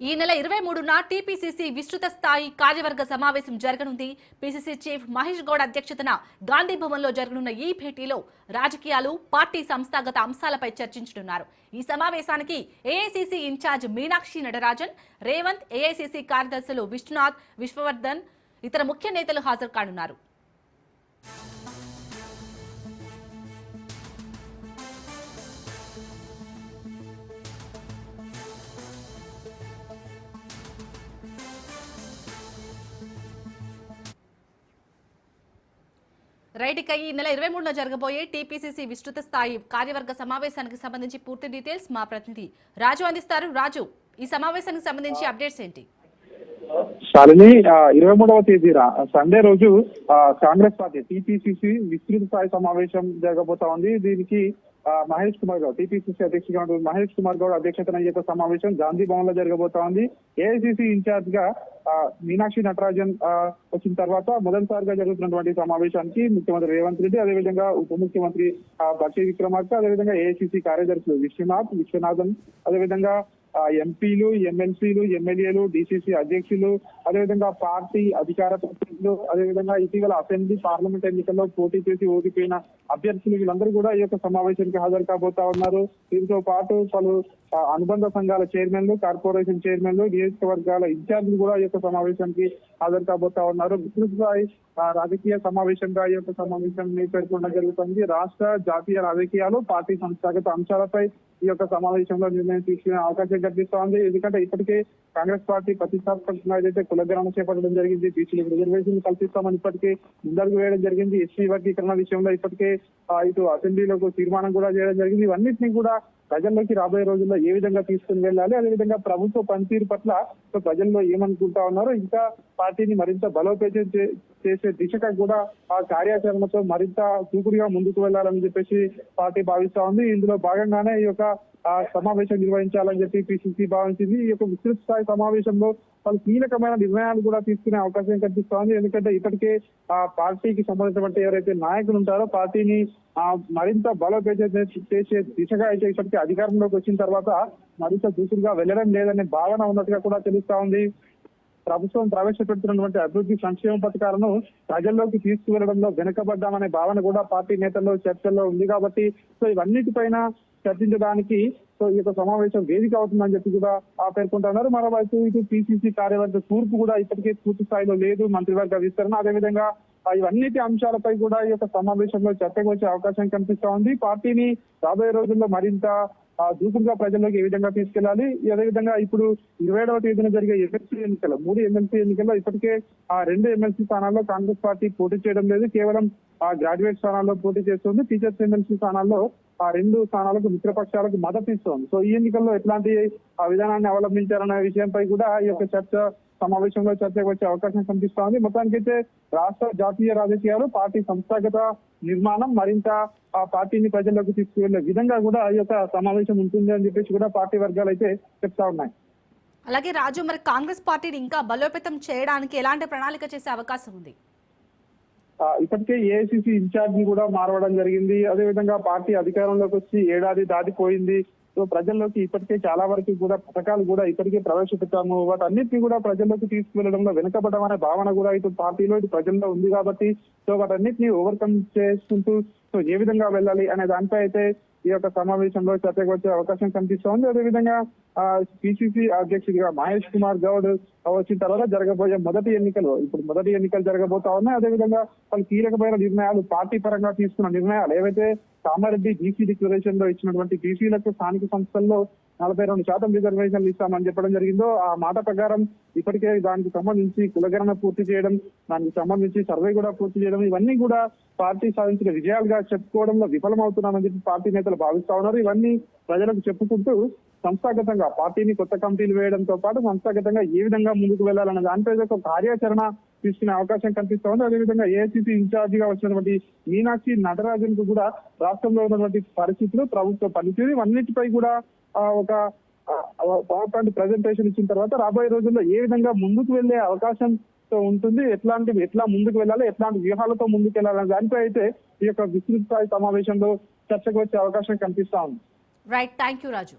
ఈ నెల ఇరవై మూడున టీపీసీసీ విస్తృత స్థాయి కార్యవర్గ సమావేశం జరగనుంది. పీసీసీ చీఫ్ మహేష్ గౌడ్ అధ్యక్షతన గాంధీ భవన్లో జరగనున్న ఈ భేటీలో రాజకీయాలు పార్టీ సంస్థాగత అంశాలపై చర్చించనున్నారు. ఈ సమావేశానికి AICC incharge Meenakshi Natarajan Revanth AICC కార్యదర్శులు విష్ణునాథ్ విశ్వవర్ధన్ ఇతర ముఖ్య నేతలు హాజరు కానున్నారు. రైట్ ఇక ఈ నెల ఇరవై మూడున జరగబోయే టీపీసీసీ విస్తృత స్థాయి కార్యవర్గ సమావేశానికి సంబంధించి పూర్తి డీటెయిల్స్ మా ప్రతినిధి రాజు అందిస్తారు. రాజు ఈ సమావేశానికి సంబంధించి అప్డేట్స్ ఏంటి? శాలిని ఇరవై మూడవ తేదీన సండే రోజు ఆ, కాంగ్రెస్ పార్టీ టీపీసీసీ విస్తృత స్థాయి సమావేశం జరగబోతా ఉంది. దీనికి మహేష్ కుమార్ గౌడ్ టీపీసీసీ అధ్యక్షుడిగా ఉన్న మహేష్ కుమార్ గౌడ్ అధ్యక్షతన ఈ యొక్క సమావేశం గాంధీ భవన్లో జరగబోతా ఉంది. ఏఐసీసీ ఇన్ఛార్జ్గా ఆ, మీనాక్షి నటరాజన్ ఆ, వచ్చిన తర్వాత మొదటిసారిగా జరుగుతున్నటువంటి సమావేశానికి ముఖ్యమంత్రి రేవంత్ రెడ్డి అదేవిధంగా ఉప ముఖ్యమంత్రి బక్షి విక్రమార్క అదేవిధంగా ఏఐసీసీ కార్యదర్శులు విశ్వనాథ్ విశ్వనాథన్ అదేవిధంగా ఎంపీలు ఎమ్మెల్సీలు ఎమ్మెల్యేలు డిసిసి అధ్యక్షులు అదేవిధంగా పార్టీ అధికార ప్రతినిధులు అదేవిధంగా ఇటీవల అసెంబ్లీ పార్లమెంట్ ఎన్నికల్లో పోటీ చేసి ఓడిపోయిన అభ్యర్థులు వీళ్ళందరూ కూడా ఈ యొక్క సమావేశానికి హాజరు కాబోతా ఉన్నారు. దీంతో పాటు పలు అనుబంధ సంఘాల చైర్మన్లు కార్పొరేషన్ చైర్మన్లు నియోజకవర్గాల ఇన్ఛార్జీలు కూడా ఈ యొక్క సమావేశానికి హాజరు కాబోతా ఉన్నారు. విస్తృత ఆ, రాజకీయ సమావేశంగా ఈ యొక్క సమావేశం పేర్కొనడం జరుగుతుంది. రాష్ట్ర జాతీయ రాజకీయాలు పార్టీ సంస్థాగత అంశాలపై ఈ యొక్క సమావేశంలో నిర్ణయం తీసుకునే అవకాశం కనిపిస్తోంది ఎందుకంటే ఇప్పటికే కాంగ్రెస్ పార్టీ ప్రతిష్టాత్మకంగా ఏదైతే కులగ్రామం చేపట్టడం జరిగింది. బీసీలకు రిజర్వేషన్ కల్పిస్తామని ఇప్పటికే ముందడుగు వేయడం జరిగింది. ఎస్సీ వర్గీకరణ విషయంలో ఇప్పటికే ఇటు అసెంబ్లీలో తీర్మానం కూడా చేయడం జరిగింది. ఇవన్నింటినీ కూడా ప్రజల్లోకి రాబోయే రోజుల్లో ఏ విధంగా తీసుకుని వెళ్ళాలి? అదేవిధంగా ప్రభుత్వ పనితీరు పట్ల ప్రజల్లో ఏమనుకుంటా ఉన్నారో ఇంకా పార్టీని మరింత బలోపేతం చేసే దిశగా కూడా ఆ కార్యాచరణతో మరింత దూకుడుగా ముందుకు వెళ్ళాలని చెప్పేసి పార్టీ భావిస్తా ఉంది. ఇందులో భాగంగానే ఈ యొక్క ఆ సమావేశం నిర్వహించాలని చెప్పి పిసిసి భావించింది. ఈ యొక్క విస్తృత స్థాయి సమావేశంలో వాళ్ళు కీలకమైన నిర్ణయాలు కూడా తీసుకునే అవకాశం కనిపిస్తోంది ఎందుకంటే ఇప్పటికే ఆ పార్టీకి సంబంధించినటువంటి ఎవరైతే నాయకులు ఉంటారో పార్టీని మరింత బలోపేతం చేసే దిశగా అయితే ఇప్పటికే అధికారంలోకి వచ్చిన తర్వాత మరింత దూసులుగా వెళ్ళడం లేదనే భావన ఉన్నట్టుగా కూడా తెలుస్తా ఉంది. ప్రభుత్వం ప్రవేశపెడుతున్నటువంటి అభివృద్ధి సంక్షేమ పథకాలను ప్రజల్లోకి తీసుకువెళ్ళడంలో వెనుకబడ్డామనే భావన కూడా పార్టీ నేతల్లో చర్చల్లో ఉంది కాబట్టి సో ఇవన్నిటిపైన చర్చించడానికి సో ఈ యొక్క సమావేశం వేదిక అవుతుందని చెప్పి కూడా ఆ పేర్కొంటున్నారు. మరోవైపు ఇటు పిసిసి కార్యవర్గ కూర్పు కూడా ఇప్పటికే పూర్తి స్థాయిలో లేదు మంత్రివర్గ విస్తరణ. అదేవిధంగా ఇవన్నిటి అంశాలపై కూడా ఈ యొక్క సమావేశంలో చర్చకు వచ్చే అవకాశం కనిపిస్తా ఉంది. పార్టీని రాబోయే రోజుల్లో మరింత దూకుడుగా ప్రజల్లోకి ఏ విధంగా తీసుకెళ్ళాలి అదేవిధంగా ఇప్పుడు ఇరవై ఏడవ తేదీన జరిగే ఎమ్మెల్సీ ఎన్నికలు మూడు ఎమ్మెల్సీ ఎన్నికల్లో ఇప్పటికే ఆ రెండు ఎమ్మెల్సీ స్థానాల్లో కాంగ్రెస్ పార్టీ పోటీ చేయడం లేదు. కేవలం ఆ గ్రాడ్యుయేట్ స్థానాల్లో పోటీ చేస్తుంది. టీచర్స్ ఎమ్మెల్సీ స్థానాల్లో ఆ రెండు స్థానాలకు మిత్రపక్షాలకు మద్దతు ఇస్తోంది. సో ఈ ఎన్నికల్లో ఎట్లాంటి ఆ విధానాన్ని అవలంబించారనే విషయంపై కూడా ఈ యొక్క చర్చ సమావేశంలో చర్చకు వచ్చే అవకాశం కనిపిస్తోంది. మొత్తానికైతే రాష్ట్ర జాతీయ రాజకీయాలు పార్టీ సంస్థాగత నిర్మాణం మరింత ఆ పార్టీని ప్రజల్లోకి తీసుకువెళ్ళే విధంగా కూడా ఈ యొక్క సమావేశం ఉంటుంది అని చెప్పేసి కూడా పార్టీ వర్గాలు అయితే చెప్తా ఉన్నాయి. అలాగే రాజు మరి కాంగ్రెస్ పార్టీని ఇంకా బలోపేతం చేయడానికి ఎలాంటి ప్రణాళిక చేసే అవకాశం ఉంది? ఇప్పటికే ఏఐసిసి ఇన్ఛార్జ్ కూడా మారవడం జరిగింది. అదేవిధంగా పార్టీ అధికారంలోకి వచ్చి ఏడాది దాటిపోయింది. సో ప్రజల్లోకి ఇప్పటికే చాలా వరకు కూడా పథకాలు కూడా ఇప్పటికే ప్రవేశపెట్టాము. వాటన్నిటిని కూడా ప్రజల్లోకి తీసుకువెళ్ళడంలో వెనుకబడడం అనే భావన కూడా ఇటు పార్టీలో ఇటు ప్రజల్లో ఉంది కాబట్టి సో వాటన్నిటిని ఓవర్కమ్ చేసుకుంటూ సో ఏ విధంగా వెళ్ళాలి అనే దానిపై అయితే ఈ యొక్క సమావేశంలో చర్చకు వచ్చే అవకాశం కనిపిస్తోంది. అదేవిధంగా పిసిసి అధ్యక్షుడిగా మహేష్ కుమార్ గౌడ్ వచ్చిన తర్వాత జరగబోయే మొదటి ఎన్నికలు ఇప్పుడు మొదటి ఎన్నికలు జరగబోతా ఉన్నాయి. అదేవిధంగా వాళ్ళు కీలకమైన నిర్ణయాలు పార్టీ పరంగా తీసుకున్న నిర్ణయాలు ఏవైతే కామారెడ్డి బీసీ డిక్లరేషన్లో ఇచ్చినటువంటి బీసీలకు స్థానిక సంస్థల్లో నలభై రెండు శాతం రిజర్వేషన్లు ఇస్తామని చెప్పడం జరిగిందో ఆ మాట ప్రకారం ఇప్పటికే దానికి సంబంధించి కులగణన పూర్తి చేయడం దానికి సంబంధించి సర్వే కూడా పూర్తి చేయడం ఇవన్నీ కూడా పార్టీ సాధించిన విజయాలుగా చెప్పుకోవడంలో విఫలమవుతున్నామని చెప్పి పార్టీ నేతలు భావిస్తా ఉన్నారు. ఇవన్నీ ప్రజలకు చెప్పుకుంటూ సంస్థాగతంగా పార్టీని కొత్త కమిటీలు వేయడంతో పాటు సంస్థాగతంగా ఏ విధంగా ముందుకు వెళ్ళాలన్న దానిపై ఒక కార్యాచరణ తీసుకునే అవకాశం కనిపిస్తా ఉంది. అదేవిధంగా ఏఐసిసి ఇన్ఛార్జ్గా వచ్చినటువంటి మీనాక్షి నటరాజన్కు కూడా రాష్ట్రంలో ఉన్నటువంటి పరిస్థితులు ప్రభుత్వ పనితీరు ఇవన్నిటిపై కూడా ఒక పవర్ పాయింట్ ప్రజెంటేషన్ ఇచ్చిన తర్వాత రాబోయే రోజుల్లో ఏ విధంగా ముందుకు వెళ్ళే అవకాశం ఉంటుంది ఎట్లాంటి ఎట్లా ముందుకు వెళ్ళాలి ఎట్లాంటి వ్యూహాలతో ముందుకు వెళ్ళాలని దానిపై అయితే ఈ యొక్క విస్తృత స్థాయి సమావేశంలో చర్చకు వచ్చే అవకాశం కనిపిస్తా ఉంది. Right thank you Raju